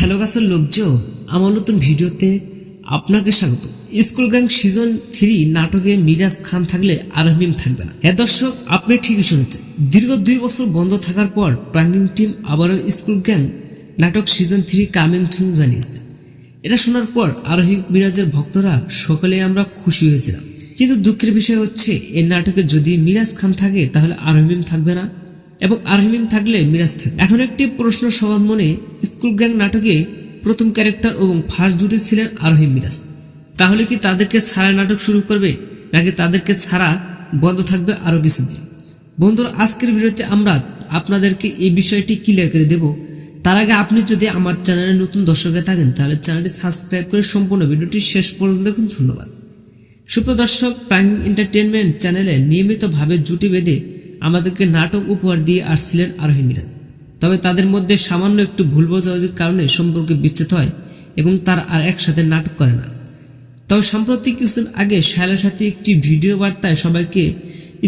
Hello গাছের লোকজ, আমার নতুন ভিডিওতে আপনাকে স্বাগত। স্কুল গ্যাং সিজন থ্রি নাটকে মিরাজ খান থাকলে আরহমিম থাকবে না। হ্যাঁ দর্শক, আপনি ঠিকই শুনেছেন। দীর্ঘ দুই বছর বন্ধ থাকার পর প্রাঙ্গিং টিম আবারও স্কুল গ্যাং নাটক সিজন থ্রি কামিং ছুং জানিয়েছে এটা শোনার পর আরোহী মিরাজের ভক্তরা সকলে আমরা খুশি হয়েছিলাম। কিন্তু দুঃখের বিষয় হচ্ছে, এই নাটকে যদি মিরাজ খান থাকে, তাহলে আরহমিম থাকবে না। এবং আরহিমিম থাকলে মিরাজ থাকবে। এখন একটি প্রশ্ন সবার মনে, স্কুল গ্যাং নাটকে প্রথম ক্যারেক্টার এবং ফার্স্ট জুটি ছিলেন আরোহী মিরাজ। তাহলে কি তাদেরকে ছাড়া নাটক শুরু করবে, নাকি তাদেরকে ছাড়া বন্ধ থাকবে আরও কিছুদিন বন্ধুরা, আজকের ভিডিওতে আমরা আপনাদেরকে এই বিষয়টি ক্লিয়ার করে দেব। তার আগে আপনি যদি আমার চ্যানেলে নতুন দর্শকে থাকেন, তাহলে চ্যানেলটি সাবস্ক্রাইব করে সম্পূর্ণ ভিডিওটি শেষ পর্যন্ত দেখুন। ধন্যবাদ। সুপ্রদর্শক প্রাইম এন্টারটেনমেন্ট চ্যানেলে নিয়মিতভাবে জুটি বেঁধে আমাদেরকে নাটক উপহার দিয়ে আসছিলেন আরোহী মিরাজ। তবে তাদের মধ্যে সামান্য একটু ভুল বোঝাবুঝির কারণে সম্পর্কে বিচ্ছেদ হয় এবং তারা আর একসাথে নাটক করে না। তবে সাম্প্রতিক কিছুদিন আগে শায়লার সাথে একটি ভিডিও বার্তায় সবাইকে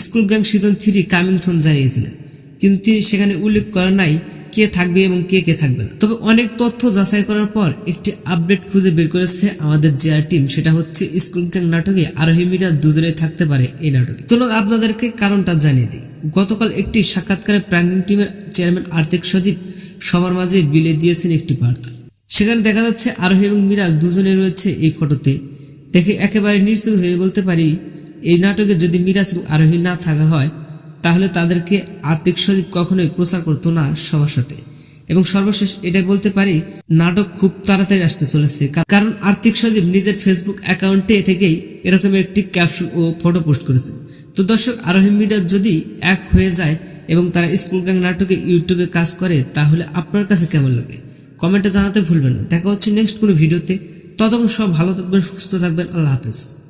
school gang season three coming soon জানিয়েছিলেন। কিন্তু তিনি সেখানে উল্লেখ করেন নাই কে থাকবে এবং কে কে থাকবে না। তবে অনেক তথ্য যাচাই করার পর একটি আপডেট খুঁজে বের করেছে আমাদের জেআর টিম, সেটা হচ্ছে স্কুল গ্যাং নাটকে আরোহী মিরাজ দুজনেই থাকতে পারে এই নাটকে। চলুন আপনাদেরকে কারণটা জানিয়ে দিই। গতকাল একটি সাক্ষাৎকারে প্রাঙ্গিং টিমের চেয়ারম্যান আর্থিক সচিব সবার মাঝে বিলে দিয়েছেন একটি বার্তা। সেখানে দেখা যাচ্ছে আরোহী এবং মিরাজ দুজনে রয়েছে এই ফটোতে। দেখে একেবারে নিশ্চিত হয়ে বলতে পারি, এই নাটকে যদি মিরাজ এবং আরোহী না থাকা হয়, তাহলে তাদেরকে আর্থিক সচিব কখনোই প্রচার করতো না সবার সাথে। এবং সর্বশেষ এটা বলতে পারি, নাটক খুব তাড়াতাড়ি আসতে চলেছে। কারণ আর্থিক সচিব নিজের ফেসবুক অ্যাকাউন্টে থেকেই এরকম একটি ক্যাপশন ও ফটো পোস্ট করেছে। তো দর্শক, আরোহী মিডিয়া যদি এক হয়ে যায় এবং তারা স্কুল গ্যাং নাটকে ইউটিউবে কাজ করে, তাহলে আপনার কাছে কেমন লাগে? কমেন্টে জানাতে ভুলবেন না। দেখা হচ্ছে নেক্সট কোনো ভিডিওতে। ততক্ষণ সব ভালো থাকবেন, সুস্থ থাকবেন। আল্লাহ হাফেজ।